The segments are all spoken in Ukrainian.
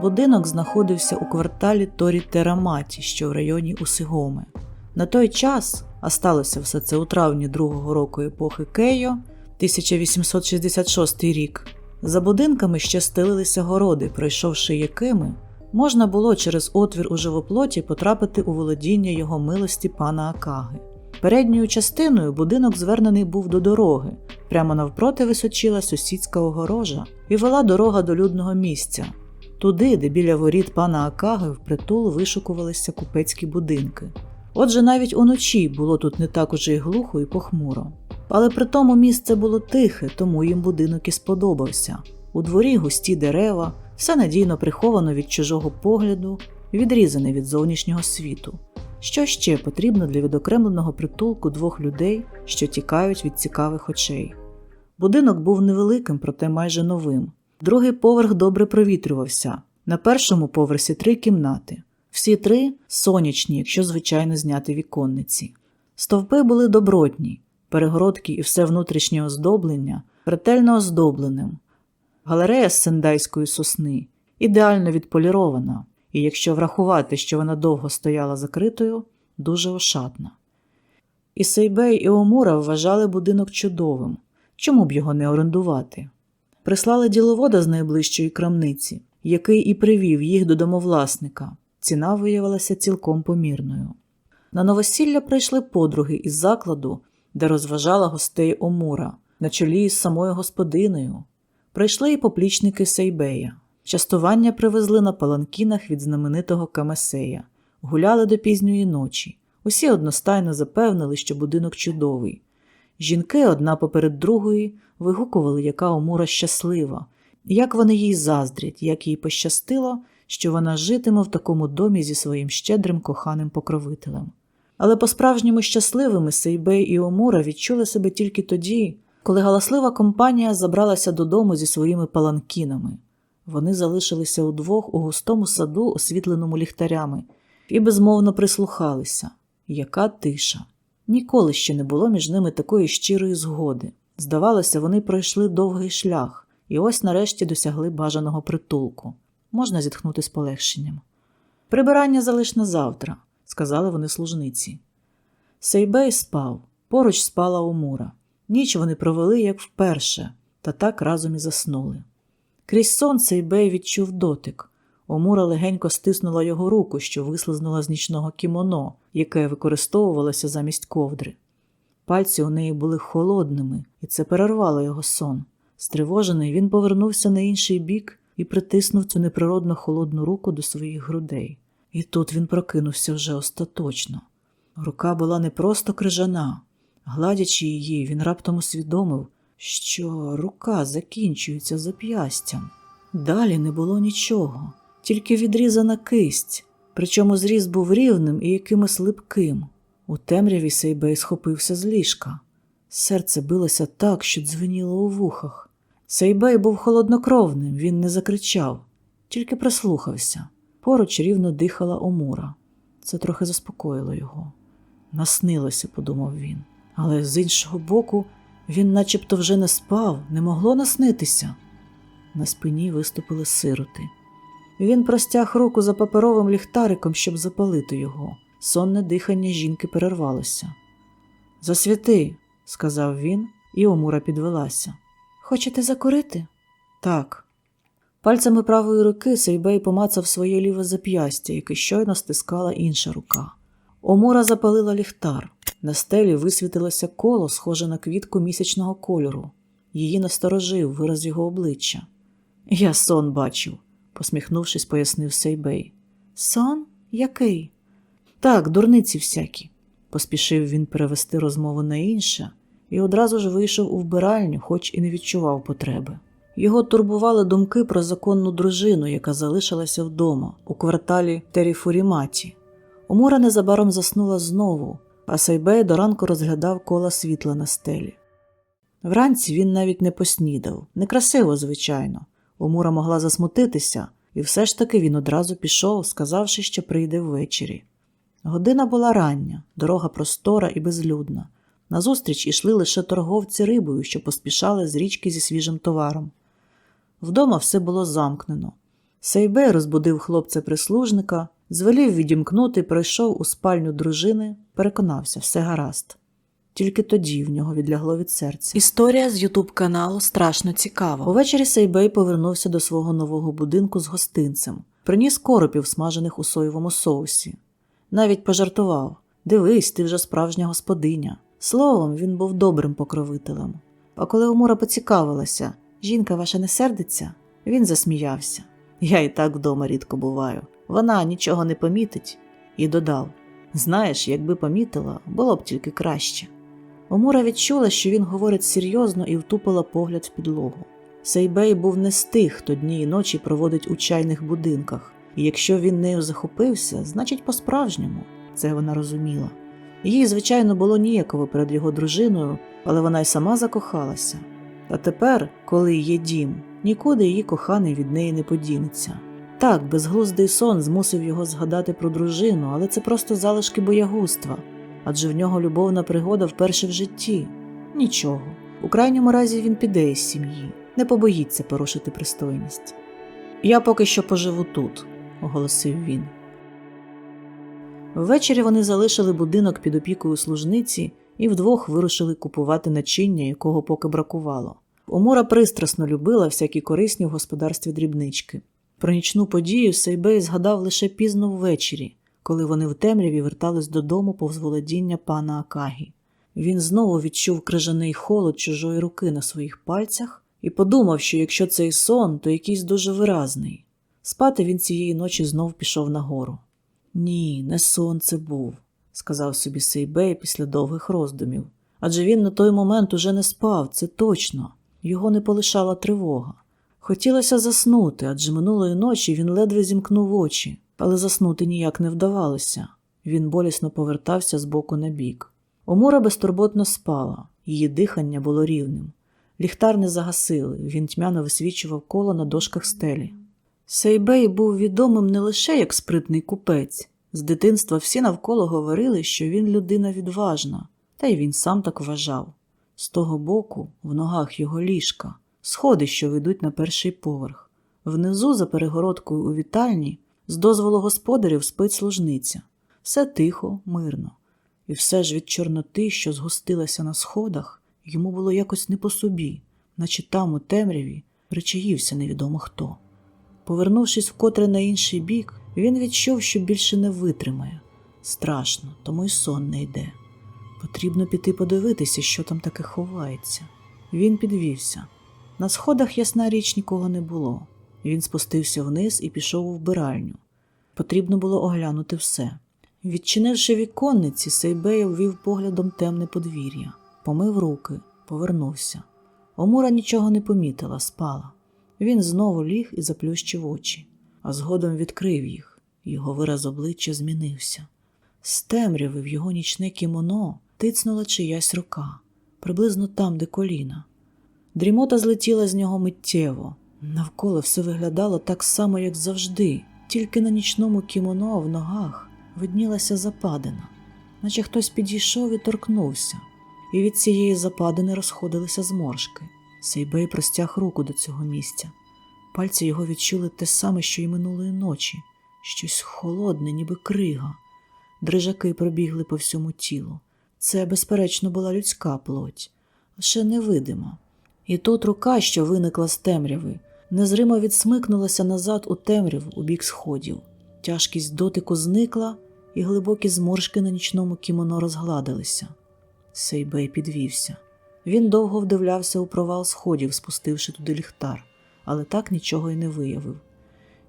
Будинок знаходився у кварталі Торі Тераматі, що в районі Усигоми. На той час, а сталося все це у травні другого року епохи Кейо, 1866 рік, за будинками ще стелилися городи, пройшовши якими можна було через отвір у живоплоті потрапити у володіння його милості пана Акаги. Передньою частиною будинок звернений був до дороги, прямо навпроти височила сусідська огорожа і вела дорога до людного місця, туди, де біля воріт пана Акаги впритул вишукувалися купецькі будинки. Отже, навіть уночі було тут не так уже й глухо і похмуро. Але при тому місце було тихе, тому їм будинок і сподобався. У дворі густі дерева, все надійно приховано від чужого погляду, відрізане від зовнішнього світу. Що ще потрібно для відокремленого притулку двох людей, що тікають від цікавих очей? Будинок був невеликим, проте майже новим. Другий поверх добре провітрювався. На першому поверсі три кімнати. Всі три сонячні, якщо звичайно зняти віконниці. Стовпи були добротні, перегородки і все внутрішнє оздоблення ретельно оздобленим. Галерея з сендайської сосни ідеально відполірована, і якщо врахувати, що вона довго стояла закритою, дуже ошатна. І Сейбей і Омура вважали будинок чудовим. Чому б його не орендувати? Прислали діловода з найближчої крамниці, який і привів їх до домовласника. Ціна виявилася цілком помірною. На новосілля прийшли подруги із закладу, де розважала гостей Омура, на чолі із самою господиною. Прийшли і поплічники Сейбея. Частування привезли на паланкінах від знаменитого Камесея, гуляли до пізньої ночі. Усі одностайно запевнили, що будинок чудовий. Жінки одна поперед другої вигукували, яка Омура щаслива, як вони їй заздрять, як їй пощастило, що вона житиме в такому домі зі своїм щедрим коханим покровителем. Але по-справжньому щасливими Сейбей і Омура відчули себе тільки тоді, коли галаслива компанія забралася додому зі своїми паланкінами. Вони залишилися удвох у густому саду, освітленому ліхтарями, і безмовно прислухалися. Яка тиша! Ніколи ще не було між ними такої щирої згоди. Здавалося, вони пройшли довгий шлях і ось нарешті досягли бажаного притулку. Можна зітхнути з полегшенням. Прибирання залиш на завтра, сказали вони служниці. Сейбей спав, поруч спала Омура. Ніч вони провели, як вперше, та так разом і заснули. Крізь сон Сейбей відчув дотик. Омура легенько стиснула його руку, що вислизнула з нічного кімоно, яке використовувалося замість ковдри. Пальці у неї були холодними, і це перервало його сон. Стривожений, він повернувся на інший бік і притиснув цю неприродно холодну руку до своїх грудей. І тут він прокинувся вже остаточно. Рука була не просто крижана. Гладячи її, він раптом усвідомив, що рука закінчується зап'ястям. Далі не було нічого, тільки відрізана кисть, причому зріз був рівним і якимось липким. У темряві Сейбей схопився з ліжка. Серце билося так, що дзвеніло у вухах. Сейбей був холоднокровним, він не закричав, тільки прислухався. Поруч рівно дихала Омура. Це трохи заспокоїло його. Наснилося, подумав він. Але з іншого боку, він начебто вже не спав, не могло наснитися. На спині виступили сироти. Він простяг руку за паперовим ліхтариком, щоб запалити його. Сонне дихання жінки перервалося. Засвіти, сказав він, і Омура підвелася. Хочете закурити? Так. Пальцями правої руки Сейбей помацав своє ліве зап'ястя, яке щойно стискала інша рука. Омура запалила ліхтар. На стелі висвітилося коло, схоже на квітку місячного кольору. Її насторожив вираз його обличчя. Я сон бачив, посміхнувшись, пояснив Сейбей. Сон? Який? Так, дурниці всякі, поспішив він перевести розмову на інше і одразу ж вийшов у вбиральню, хоч і не відчував потреби. Його турбували думки про законну дружину, яка залишилася вдома у кварталі Теріфуріматі. Умура незабаром заснула знову, а Сайбей до ранку розглядав кола світла на стелі. Вранці він навіть не поснідав. Некрасиво, звичайно. Умура могла засмутитися, і все ж таки він одразу пішов, сказавши, що прийде ввечері. Година була рання, дорога простора і безлюдна. Назустріч ішли лише торговці рибою, що поспішали з річки зі свіжим товаром. Вдома все було замкнено. Сейбей розбудив хлопця-прислужника, звелів відімкнути, пройшов у спальню дружини, переконався, все гаразд. Тільки тоді в нього відлягло від серця. Історія з Ютуб каналу страшно цікава. Увечері Сейбей повернувся до свого нового будинку з гостинцем, приніс коропів, смажених у соєвому соусі. Навіть пожартував Дивись, ти вже справжня господиня. Словом, він був добрим покровителем. А коли Умура поцікавилася, жінка ваша не сердиться, він засміявся. Я і так вдома рідко буваю. Вона нічого не помітить, і додав Знаєш, якби помітила, було б тільки краще. Омура відчула, що він говорить серйозно і втупила погляд в підлогу. Сейбей був не з тих, хто дні і ночі проводить у чайних будинках, і якщо він нею захопився, значить по-справжньому, це вона розуміла. Їй, звичайно, було ніяково перед його дружиною, але вона й сама закохалася. А тепер, коли є дім, нікуди її коханий від неї не подінеться. Так, безглуздий сон змусив його згадати про дружину, але це просто залишки боягузтва, адже в нього любовна пригода вперше в житті. Нічого. У крайньому разі він піде із сім'ї, не побоїться порушити пристойність. Я поки що поживу тут, оголосив він. Ввечері вони залишили будинок під опікою служниці і вдвох вирушили купувати начиння, якого поки бракувало. Омура пристрасно любила всякі корисні в господарстві дрібнички. Про нічну подію Сейбей згадав лише пізно ввечері, коли вони в темряві вертались додому повз володіння пана Акагі. Він знову відчув крижаний холод чужої руки на своїх пальцях і подумав, що якщо це і сон, то якийсь дуже виразний. Спати він цієї ночі знов пішов нагору. Ні, не сон це був, сказав собі Сейбей після довгих роздумів. Адже він на той момент уже не спав, це точно, його не полишала тривога. Хотілося заснути, адже минулої ночі він ледве зімкнув очі, але заснути ніяк не вдавалося. Він болісно повертався з боку на бік. Омура безтурботно спала, її дихання було рівним. Ліхтар не загасили, він тьмяно висвічував коло на дошках стелі. Сейбей був відомим не лише як спритний купець. З дитинства всі навколо говорили, що він людина відважна, та й він сам так вважав. З того боку, в ногах його ліжка, сходи, що ведуть на перший поверх. Внизу, за перегородкою у вітальні, з дозволу господарів спить служниця. Все тихо, мирно. І все ж від чорноти, що згустилася на сходах, йому було якось не по собі, наче там, у темряві, причаївся невідомо хто. Повернувшись вкотре на інший бік, він відчув, що більше не витримає. Страшно, тому й сон не йде. Потрібно піти подивитися, що там таке ховається. Він підвівся. На сходах, ясна річ, нікого не було. Він спустився вниз і пішов у вбиральню. Потрібно було оглянути все. Відчинивши віконниці, Сейбей ввів поглядом темне подвір'я, помив руки, повернувся. Омура нічого не помітила, спала. Він знову ліг і заплющив очі, а згодом відкрив їх. Його вираз обличчя змінився. З темряви в його нічне кімоно тицнула чиясь рука, приблизно там, де коліна. Дрімота злетіла з нього миттєво. Навколо все виглядало так само, як завжди, тільки на нічному кімоно в ногах виднілася западина, наче хтось підійшов і торкнувся, і від цієї западини розходилися зморшки. Сейбей простяг руку до цього місця. Пальці його відчули те саме, що й минулої ночі, щось холодне, ніби крига. Дрижаки пробігли по всьому тілу. Це, безперечно, була людська плоть, лише невидима. І тут рука, що виникла з темряви, незримо відсмикнулася назад у темряву у бік сходів. Тяжкість дотику зникла, і глибокі зморшки на нічному кімоно розгладилися. Сейбей підвівся. Він довго вдивлявся у провал сходів, спустивши туди ліхтар, але так нічого й не виявив.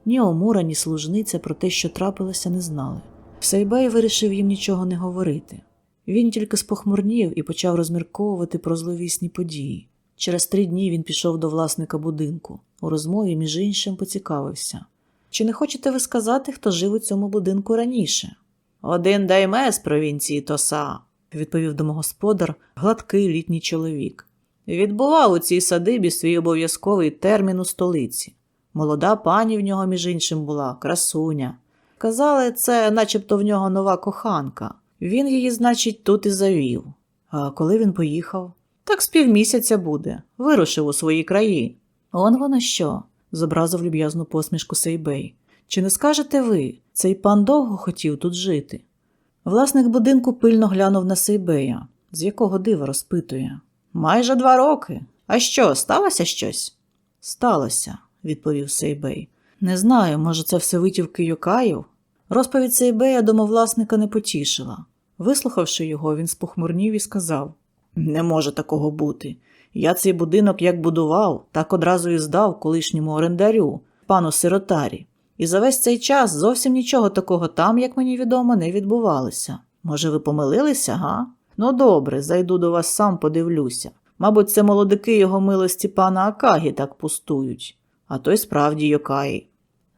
Ні Омура, ні служниця про те, що трапилося, не знали. Сейбей вирішив їм нічого не говорити. Він тільки спохмурнів і почав розмірковувати про зловісні події. Через три дні він пішов до власника будинку. У розмові, між іншим, поцікавився. Чи не хочете ви сказати, хто жив у цьому будинку раніше? Один дайме з провінції Тоса, відповів домогосподар, гладкий літній чоловік. Відбував у цій садибі свій обов'язковий термін у столиці. Молода пані в нього, між іншим, була, красуня. Казали, це начебто в нього нова коханка. Він її, значить, тут і завів. А коли він поїхав? Так з півмісяця буде, вирушив у свої краї. Он воно що? зобразив люб'язну посмішку Сейбей. Чи не скажете ви, цей пан довго хотів тут жити? Власник будинку пильно глянув на Сейбея, з якого дива розпитує. Майже два роки. А що, сталося щось? Сталося, відповів Сейбей. Не знаю, може, це все витівки Йокаїв? Розповідь Сейбея домовласника не потішила. Вислухавши його, він спохмурнів і сказав: Не може такого бути. Я цей будинок як будував, так одразу і здав колишньому орендарю, пану сиротарі. І за весь цей час зовсім нічого такого там, як мені відомо, не відбувалося. Може, ви помилилися, га? Ну добре, зайду до вас сам подивлюся. Мабуть, це молодики його милості пана Акагі так пустують, а то й справді Йокаї.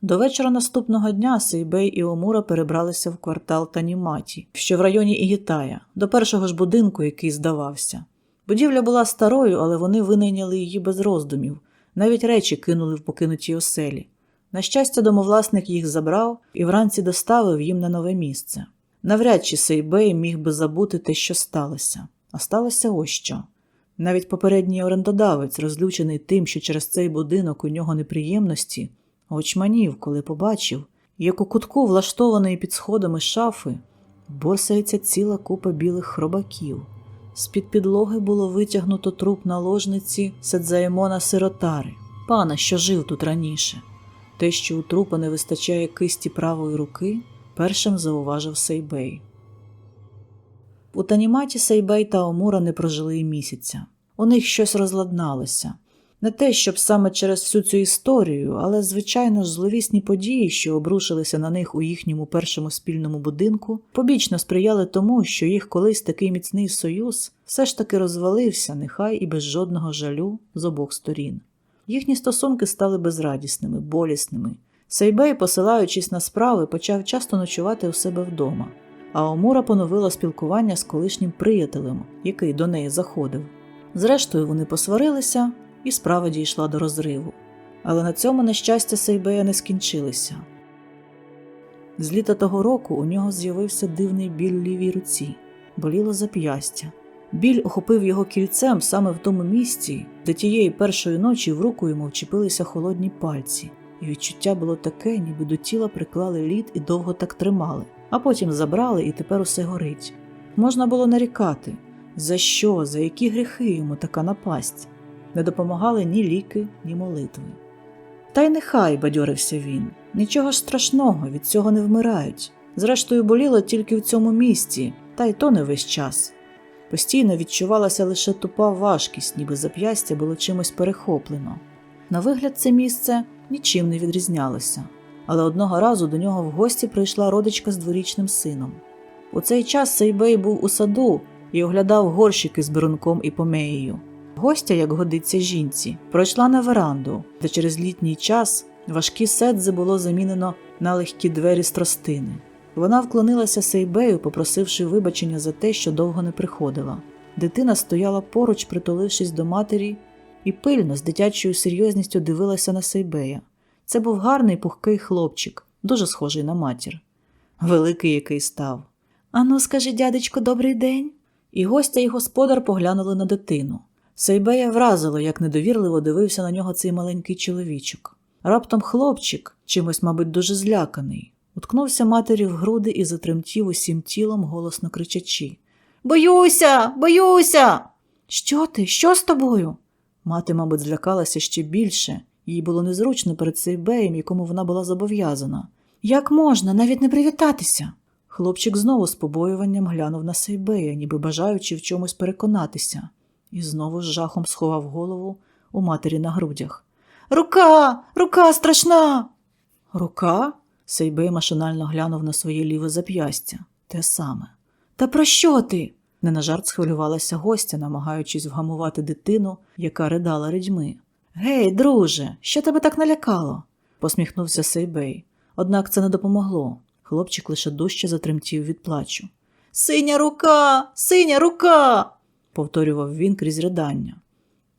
До вечора наступного дня Сейбей і Омура перебралися в квартал Таніматі, що в районі Ігітая, до першого ж будинку, який здавався. Будівля була старою, але вони винайняли її без роздумів, навіть речі кинули в покинутій оселі. На щастя, домовласник їх забрав і вранці доставив їм на нове місце. Навряд чи Сейбей міг би забути те, що сталося. А сталося ось що. Навіть попередній орендодавець, розлючений тим, що через цей будинок у нього неприємності, очманів, коли побачив, як у кутку, влаштованої під сходами шафи, борсається ціла купа білих хробаків. З-під підлоги було витягнуто труп наложниці Седзаємона Сиротари, пана, що жив тут раніше. Те, що у трупа не вистачає кисті правої руки, першим зауважив Сейбей. У Таніматі Сейбей та Омура не прожили й місяця. У них щось розладналося. Не те, щоб саме через всю цю історію, але, звичайно ж, зловісні події, що обрушилися на них у їхньому першому спільному будинку, побічно сприяли тому, що їх колись такий міцний союз все ж таки розвалився, нехай і без жодного жалю з обох сторін. Їхні стосунки стали безрадісними, болісними. Сейбей, посилаючись на справи, почав часто ночувати у себе вдома, а Омура поновила спілкування з колишнім приятелем, який до неї заходив. Зрештою, вони посварилися, і справа дійшла до розриву. Але на цьому нещастя Сейбея не скінчилися. З літа того року у нього з'явився дивний біль лівій руці, боліло зап'ястя. Біль охопив його кільцем саме в тому місці, де тієї першої ночі в руку йому вчепилися холодні пальці, і відчуття було таке, ніби до тіла приклали лід і довго так тримали, а потім забрали, і тепер усе горить. Можна було нарікати, за що, за які гріхи йому така напасть. Не допомагали ні ліки, ні молитви. Та й нехай, бадьорився він, нічого страшного, від цього не вмирають. Зрештою, боліло тільки в цьому місці, та й то не весь час. Постійно відчувалася лише тупа важкість, ніби зап'ястя було чимось перехоплено. На вигляд, це місце нічим не відрізнялося, але одного разу до нього в гості прийшла родичка з дворічним сином. У цей час Сейбей був у саду і оглядав горщики з берунком і помеєю. Гостя, як годиться жінці, пройшла на веранду, де через літній час важкі седзи було замінено на легкі двері з тростини. Вона вклонилася Сейбею, попросивши вибачення за те, що довго не приходила. Дитина стояла поруч, притулившись до матері, і пильно, з дитячою серйозністю дивилася на Сейбея. Це був гарний пухкий хлопчик, дуже схожий на матір. Великий який став. Ану, скажи, дядечко, добрий день. І гостя і господар поглянули на дитину. Сейбея вразило, як недовірливо дивився на нього цей маленький чоловічок. Раптом хлопчик, чимось, мабуть, дуже зляканий, уткнувся матері в груди і затремтів усім тілом, голосно кричачи Боюся, боюся. Що ти? Що з тобою? Мати, мабуть, злякалася ще більше, їй було незручно перед Сейбеєм, якому вона була зобов'язана. Як можна, навіть не привітатися? Хлопчик знову з побоюванням глянув на Сейбея, ніби бажаючи в чомусь переконатися, і знову з жахом сховав голову у матері на грудях. Рука, рука страшна. Рука? Сейбей машинально глянув на своє ліве зап'ястя. Те саме. Та про що ти? Не на жарт схвилювалася гостя, намагаючись вгамувати дитину, яка ридала рідьми. Гей, друже, що тебе так налякало? посміхнувся Сейбей. Однак це не допомогло. Хлопчик лише дужче затремтів від плачу. Синя рука, синя рука. Повторював він крізь ридання.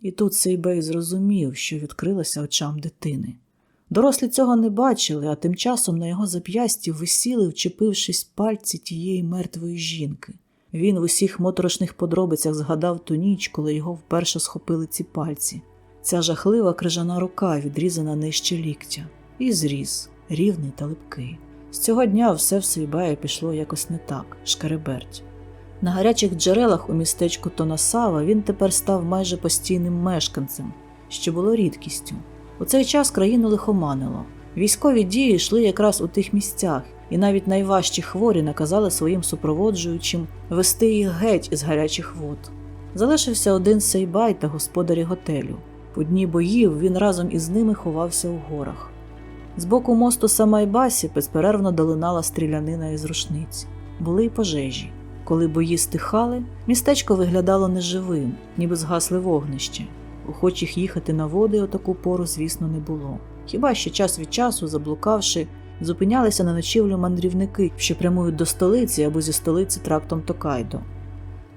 І тут Сейбей зрозумів, що відкрилося очам дитини. Дорослі цього не бачили, а тим часом на його зап'ясті висіли, вчепившись пальці тієї мертвої жінки. Він в усіх моторошних подробицях згадав ту ніч, коли його вперше схопили ці пальці. Ця жахлива крижана рука, відрізана нижче ліктя, і зріз, рівний та липкий. З цього дня все в Сейбая пішло якось не так, шкереберть. На гарячих джерелах у містечку Тонасава він тепер став майже постійним мешканцем, що було рідкістю. У цей час країну лихоманило. Військові дії йшли якраз у тих місцях, і навіть найважчі хворі наказали своїм супроводжуючим вести їх геть із гарячих вод. Залишився один Сейбай та господарі готелю. У дні боїв він разом із ними ховався у горах. З боку мосту Самайбасі безперервно долинала стрілянина із рушниць. Були й пожежі. Коли бої стихали, містечко виглядало неживим, ніби згасли вогнище. Охочих їхати на води у таку пору, звісно, не було. Хіба що час від часу, заблукавши, зупинялися на ночівлю мандрівники, що прямують до столиці або зі столиці трактом Токайдо.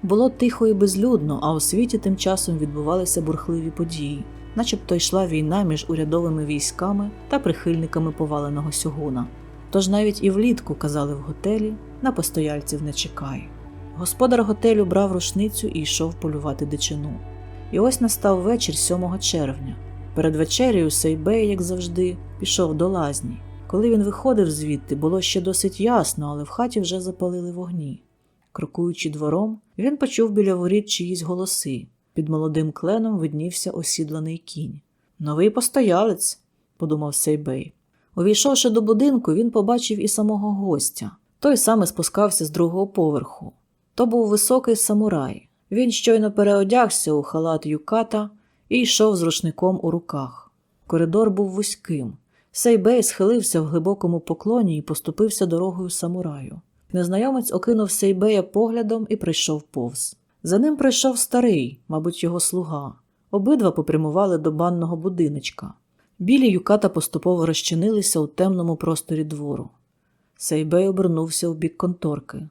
Було тихо і безлюдно, а у світі тим часом відбувалися бурхливі події, начебто йшла війна між урядовими військами та прихильниками поваленого сьогуна. Тож навіть і влітку казали в готелі на постояльців не чекай. Господар готелю брав рушницю і йшов полювати дичину. І ось настав вечір 7 червня. Перед вечерею Сейбей, як завжди, пішов до лазні. Коли він виходив звідти, було ще досить ясно, але в хаті вже запалили вогні. Крокуючи двором, він почув біля воріт чиїсь голоси. Під молодим кленом виднівся осідланий кінь. Новий постоялець, подумав Сейбей. Увійшовши до будинку, він побачив і самого гостя. Той саме спускався з другого поверху. То був високий самурай. Він щойно переодягся у халат юката і йшов з рушником у руках. Коридор був вузьким. Сейбей схилився в глибокому поклоні і поступився дорогою самураю. Незнайомець окинув Сейбея поглядом і прийшов повз. За ним прийшов старий, мабуть, його слуга. Обидва попрямували до банного будиночка. Білі юката поступово розчинилися у темному просторі двору. Сейбей обернувся в бік конторки.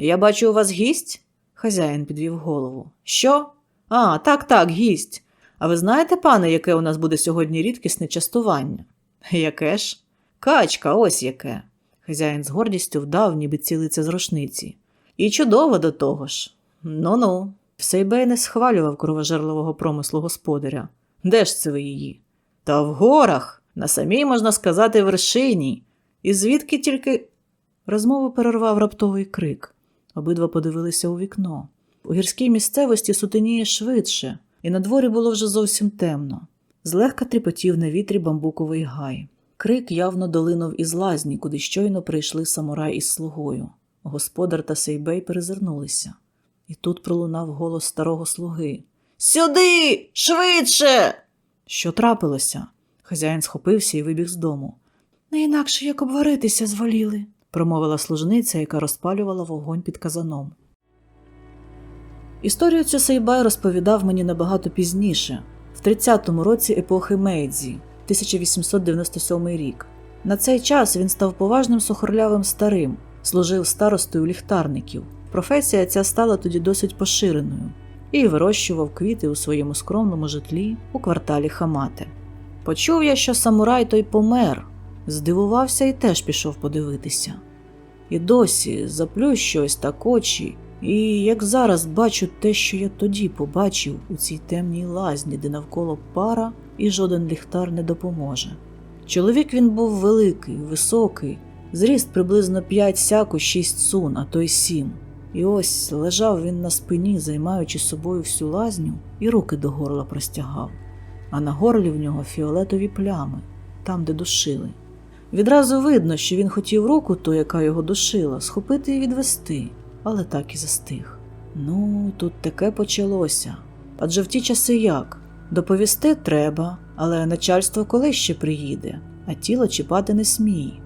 Я бачу, у вас гість? Хазяїн підвів голову. Що? А, так, так, гість. А ви знаєте, пане, яке у нас буде сьогодні рідкісне частування? Яке ж? Качка, ось яке. Хазяїн з гордістю вдав, ніби цілиться з рушниці. І чудово до того ж. Ну ну. Сейбей не схвалював кровожерливого промислу господаря. Де ж це ви її? Та в горах, на самій, можна сказати, вершині. І звідки тільки. Розмову перервав раптовий крик. Обидва подивилися у вікно. У гірській місцевості сутеніє швидше, і на дворі було вже зовсім темно. Злегка тріпотів на вітрі бамбуковий гай. Крик явно долинув із лазні, куди щойно прийшли самурай із слугою. Господар та Сейбей перезирнулися. І тут пролунав голос старого слуги Сюди, швидше. Що трапилося? Хазяїн схопився і вибіг з дому. Не інакше як обваритися зволіли, промовила служниця, яка розпалювала вогонь під казаном. Історію цю Сейбай розповідав мені набагато пізніше, в 30-му році епохи Мейдзі, 1897 рік. На цей час він став поважним сухорлявим старим, служив старостою ліхтарників. Професія ця стала тоді досить поширеною і вирощував квіти у своєму скромному житлі у кварталі Хамате. Почув я, що самурай той помер, здивувався і теж пішов подивитися. І досі заплющусь так очі, і як зараз бачу те, що я тоді побачив у цій темній лазні, де навколо пара і жоден ліхтар не допоможе. Чоловік він був великий, високий, зріст приблизно 5 сяку 6 сун, а то й 7. І ось лежав він на спині, займаючи собою всю лазню, і руки до горла простягав, а на горлі в нього фіолетові плями, там, де душили. Відразу видно, що він хотів руку, ту, яка його душила, схопити і відвести, але так і застиг. Ну, тут таке почалося. Адже в ті часи як? Доповісти треба, але начальство коли ще приїде, а тіло чіпати не смій.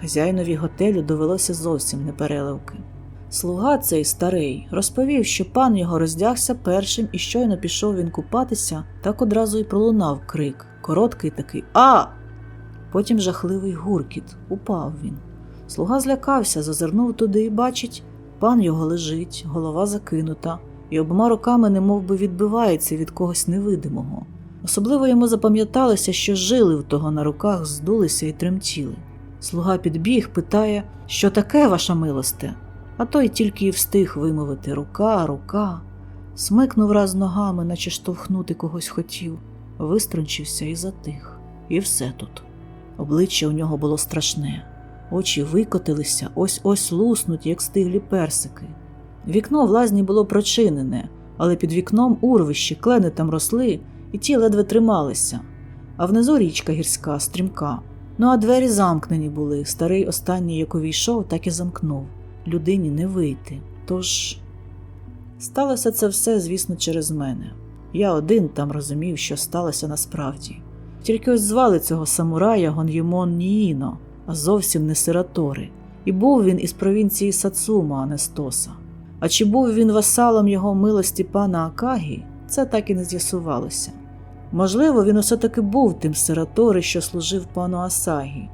Хазяїнові готелю довелося зовсім непереливки. Слуга цей старий розповів, що пан його роздягся першим і щойно пішов він купатися, так одразу й пролунав крик, короткий такий А. Потім жахливий гуркіт, упав він. Слуга злякався, зазирнув туди і бачить, пан його лежить, голова закинута, і обома руками немов би відбивається від когось невидимого. Особливо йому запам'яталося, що жили в того на руках здулися і тремтіли. Слуга підбіг, питає, що таке, ваша милосте? А той тільки й встиг вимовити рука, рука. Смикнув раз ногами, наче штовхнути когось хотів, виструнчився і затих. І все тут. Обличчя у нього було страшне, очі викотилися, ось ось луснуть, як стиглі персики. Вікно в лазні було прочинене, але під вікном урвище, клени там росли, і ті ледве трималися. А внизу річка гірська, стрімка. Ну а двері замкнені були. Старий останній, як увійшов, так і замкнув. Людині не вийти. Тож сталося це все, звісно, через мене. Я один там розумів, що сталося насправді. Тільки ось звали цього самурая Гон'ємон Ніїно, а зовсім не Сиратори. І був він із провінції Сацума, а не Стоса. А чи був він васалом його милості пана Акагі, це так і не з'ясувалося. Можливо, він усе таки був тим Сиратори, що служив пану Асагі,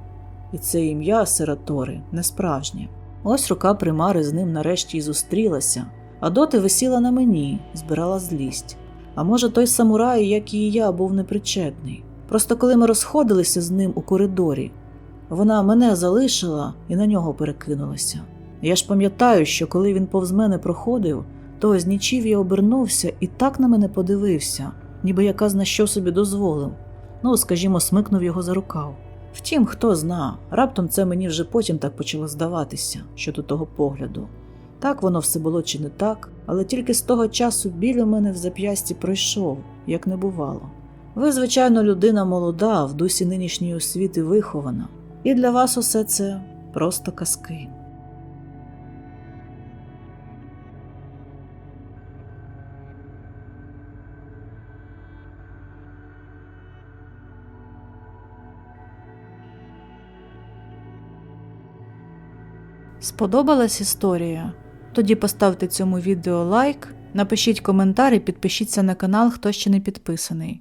і це ім'я Сиратори не справжнє. Ось рука примари з ним нарешті й зустрілася, а доти висіла на мені, збирала злість. А може, той самурай, як і я, був непричетний. Просто коли ми розходилися з ним у коридорі, вона мене залишила і на нього перекинулася. Я ж пам'ятаю, що коли він повз мене проходив, то знічів я обернувся і так на мене подивився, ніби яка зна що собі дозволив. Ну, скажімо, смикнув його за рукав. Втім, хто зна, раптом це мені вже потім так почало здаватися щодо того погляду. Так воно все було чи не так, але тільки з того часу біль у мене в зап'ясті пройшов, як не бувало. Ви, звичайно, людина молода, в дусі нинішньої освіти вихована, і для вас усе це просто казки. Сподобалась історія? Тоді поставте цьому відео лайк, напишіть коментар і підпишіться на канал, хто ще не підписаний.